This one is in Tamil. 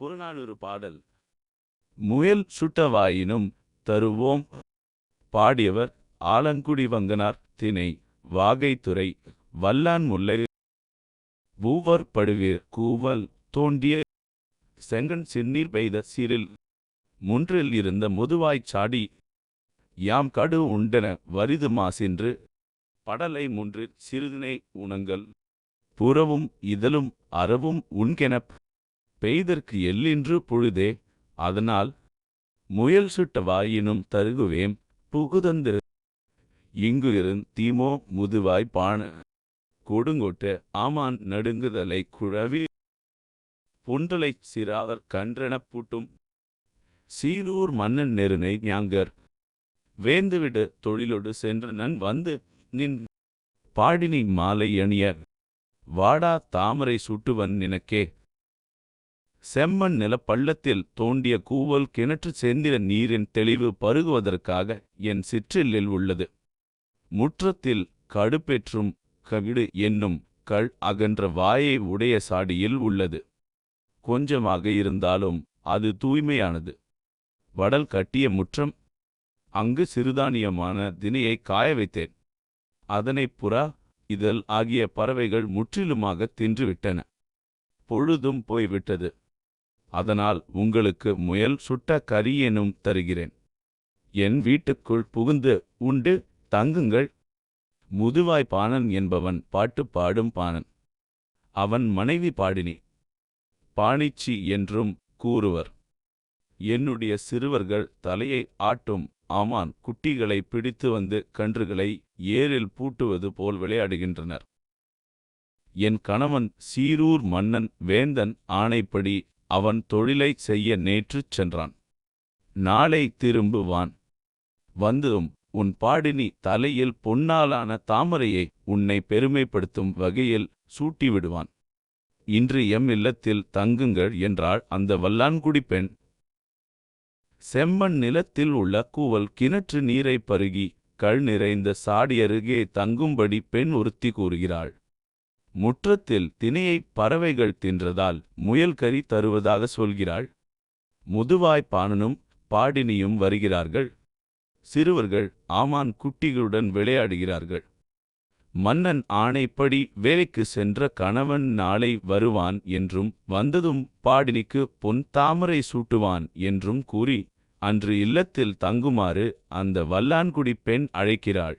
புறநானூறு பாடல். முயல் சுட்டவாயினும் தருவோம். பாடியவர் ஆலங்குடி வங்கனார் திணை வாகைத்துறை வல்லான் முல்லை. பூவர் படுவீர் கூவல் தோண்டிய செங்கன் சின்னீர் பெய்த சீரில் முன்றில் இருந்த முதுவாய்ச் சாடி யாம் கடு உண்டன வரிது மாசின்று. படலை முன்று சிறிதினை உணங்கள் புறவும் இதழும் அறவும் உண்கெனப் பெய்தற்கு எல்லின்று பொழுதே அதனால் முயல் சுட்ட வாயினும் தருகுவேம் புகுதந்து இங்கு இருந் தீமோ முதுவாய் பாண கொடுங்கொட்டு ஆமான் நடுங்குதலை குழவி புன்றலைச் சிறாவர் கன்றெனப் பூட்டும். சீரூர் மன்னன் நெருனை ஞாங்கர் வேந்துவிடு தொழிலொடு சென்ற நன் வந்து நின் பாடினி மாலை அணிய வாடா தாமரை சுட்டுவன் நினக்கே. செம்மண் நிலப்பள்ளத்தில் தோண்டிய கூவல் கிணற்று செந்திர நீரின் தெளிவு பருகுவதற்காக என் சிற்றில்லில் உள்ளது. முற்றத்தில் கடுப்பெற்றும் கவிடு என்னும் கள் அகன்ற வாயை உடைய சாடியில் உள்ளது. கொஞ்சமாக இருந்தாலும் அது தூய்மையானது. வடல் கட்டிய முற்றம் அங்கு சிறுதானியமான தினையை காய வைத்தேன். அதனை புறா இதழ் ஆகிய பறவைகள் முற்றிலுமாக தின்றுவிட்டன. பொழுதும் போய்விட்டது. அதனால் உங்களுக்கு முயல் சுட்ட கரியேனும் தருகிறேன். என் வீட்டுக்குள் புகுந்து உண்டு தங்குங்கள். முதுவாய் பாணன் என்பவன் பாட்டு பாடும் பாணன். அவன் மனைவி பாடினி. பாணிச்சி என்றும் கூறுவர். என்னுடைய சிறுவர்கள் தலையை ஆட்டும் ஆமான் குட்டிகளை பிடித்து வந்து கன்றுகளை ஏரில் பூட்டுவது போல் விளையாடுகின்றனர். என் கணவன் சீரூர் மன்னன் வேந்தன் ஆணைப்படி அவன் தொழிலை செய்ய நேற்றுச் சென்றான். நாளை திரும்புவான். வந்ததும் உன் பாடினி தலையில் பொன்னாலான தாமரையை உன்னை பெருமைப்படுத்தும் வகையில் சூட்டிவிடுவான். இன்று எம் இல்லத்தில் தங்குங்கள் என்றாள் அந்த வல்லான்குடி பெண். செம்மண் நிலத்தில் உள்ள கூவல் கிணற்று நீரை பருகி கள் நிறைந்த சாடியருகே தங்கும்படி பெண் ஒருத்தி கூறுகிறாள். முற்றத்தில் தினையை பறவைகள் தின்றதால் முயல் கறி தருவதாக சொல்கிறாள். முதுவாய்ப்பானனும் பாடினியும் வருகிறார்கள். சிறுவர்கள் ஆமான் குட்டிகளுடன் விளையாடுகிறார்கள். மன்னன் ஆணைப்படி வேலைக்கு சென்ற கணவன் நாளை வருவான் என்றும் வந்ததும் பாடினிக்கு பொன் தாமரை சூட்டுவான் என்றும் கூறி அன்று இல்லத்தில் தங்குமாறு அந்த வல்லான்குடி பெண் அழைக்கிறாள்.